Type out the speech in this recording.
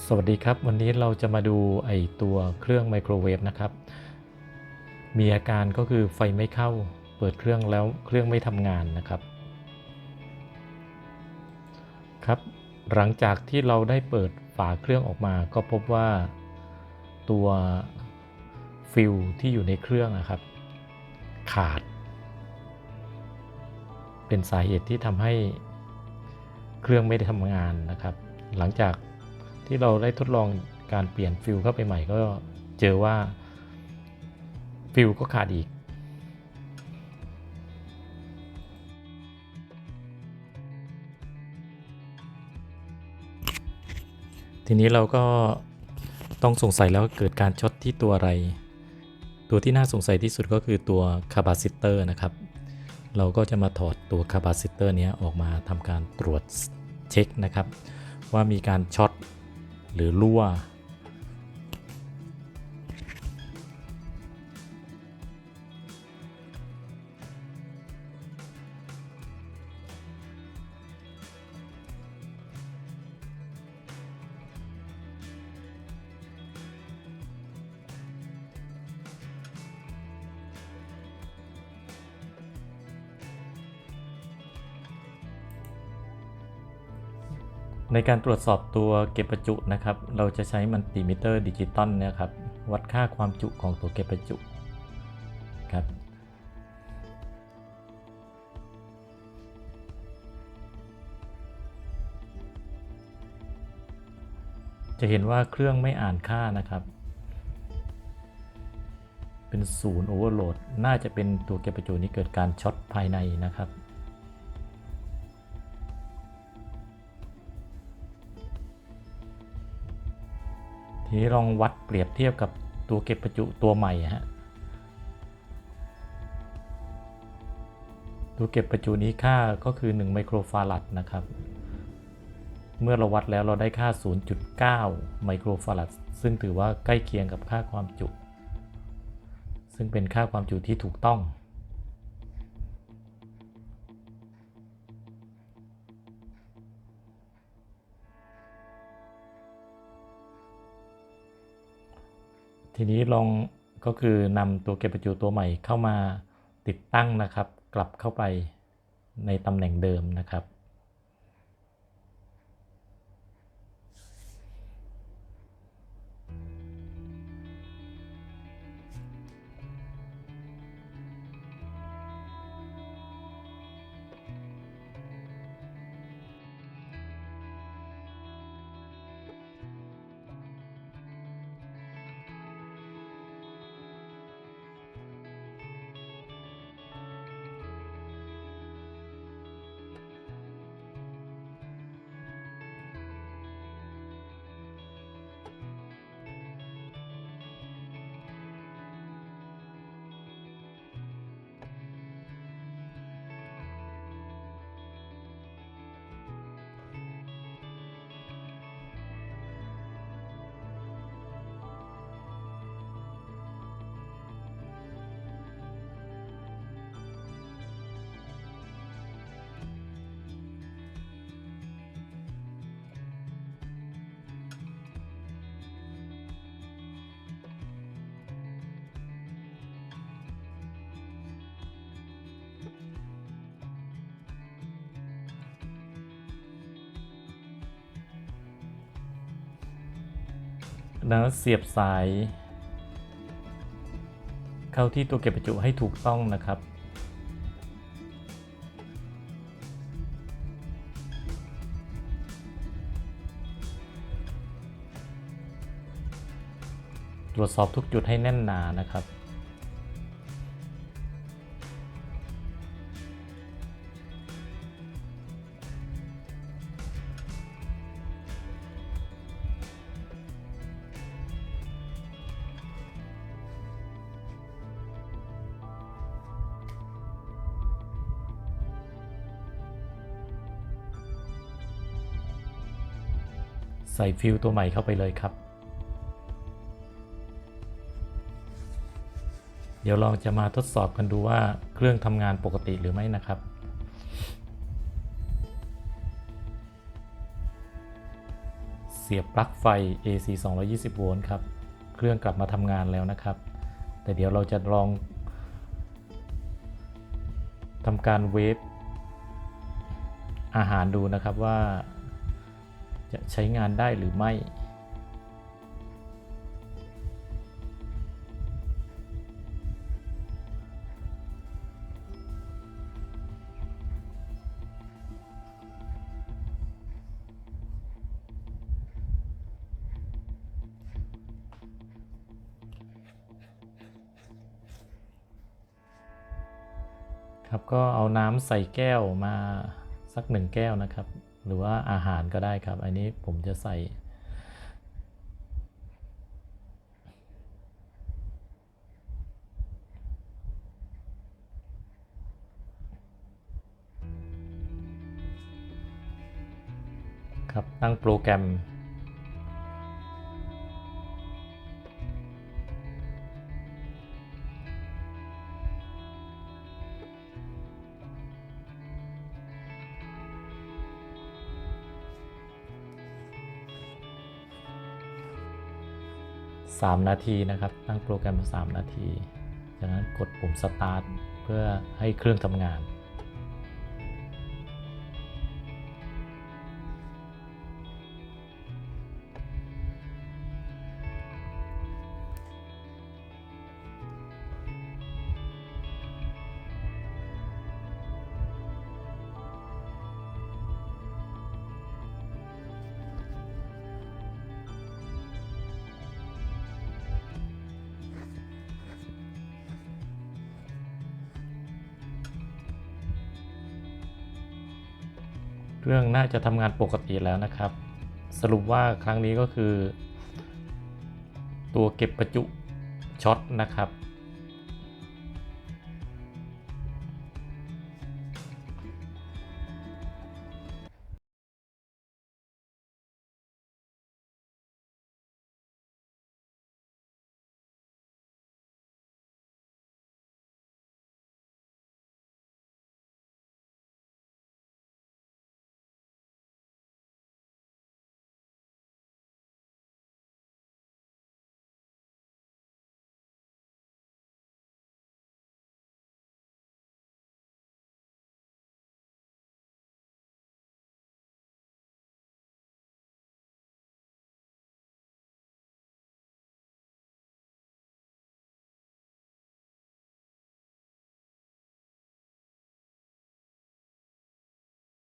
สวัสดีครับ วันนี้เราจะมาดูไอตัวเครื่องไมโครเวฟนะครับ มีอาการก็คือไฟไม่เข้า เปิดเครื่องแล้วเครื่องไม่ทำงานนะครับ ครับ หลังจากที่เราได้เปิดฝาเครื่องออกมา ก็พบว่าตัวฟิลที่อยู่ในเครื่องนะครับ ขาด เป็นสาเหตุที่ทำให้เครื่องไม่ได้ทำงานนะครับ หลังจาก ที่เราได้ทดลองการเปลี่ยนฟิลเข้าไปใหม่ก็เจอว่าฟิลก็ขาดอีก ทีนี้เราก็ต้องสงสัยแล้วเกิดการช็อตที่ตัวอะไร ตัวที่น่าสงสัยที่สุดก็คือตัวคาบาซิเตอร์นะครับ เราก็จะมาถอดตัวคาบาซิเตอร์นี้ออกมาทำการตรวจเช็คนะครับ ว่ามีการช็อต หรือรั่ว ในการตรวจสอบตัวเก็บประจุนะครับ เราจะใช้มัลติมิเตอร์ดิจิตอลนี่ยครับ วัดค่าความจุของตัวเก็บประจุครับจะเห็นว่าเครื่องไม่อ่านค่านะครับ เป็นศูนย์โอเวอร์โหลด น่าจะเป็นตัวเก็บประจุนี้เกิดการช็อตภายในนะครับ ทีนี้ลองวัดเปรียบเทียบกับตัวเก็บประจุตัวใหม่ฮะตัวเก็บประจุนี้ค่าก็คือ 1 ไมโครฟารัดนะครับ เมื่อเราวัดแล้วเราได้ค่า 0.9 ไมโครฟารัดซึ่งถือว่าใกล้เคียงกับค่าความจุ ซึ่งเป็นค่าความจุที่ถูกต้อง ทีนี้ลองก็คือนำตัวเก็บประจุตัวใหม่เข้ามาติดตั้งนะครับ กลับเข้าไปในตำแหน่งเดิมนะครับ แล้วเสียบสาย เข้าที่ตัวเก็บประจุให้ถูกต้องนะครับ ตรวจสอบทุกจุดให้แน่นหนานะครับ ใส่ฟิลตัวใหม่เข้าไปเลยครับ เดี๋ยวลองจะมาทดสอบกันดูว่าเครื่องทำงานปกติหรือไม่นะครับเสียบปลั๊กไฟ AC 220 โวลต์ครับ เครื่องกลับมาทำงานแล้วนะครับ แต่เดี๋ยวเราจะลองทำการเวฟอาหารดูนะครับว่า จะใช้งานได้หรือไม่ ครับก็เอาน้ำใส่แก้วมาสักหนึ่งแก้วนะครับ หรือว่าอาหารก็ได้ครับ อันนี้ผมจะใส่ ครับตั้งโปรแกรม 3 นาทีนะครับ ตั้งโปรแกรม 3 นาที จากนั้นกดปุ่ม start เพื่อให้เครื่องทำงาน เครื่องน่าจะทำงานปกติแล้วนะครับ สรุปว่าครั้งนี้ก็คือ ตัวเก็บประจุช็อตนะครับ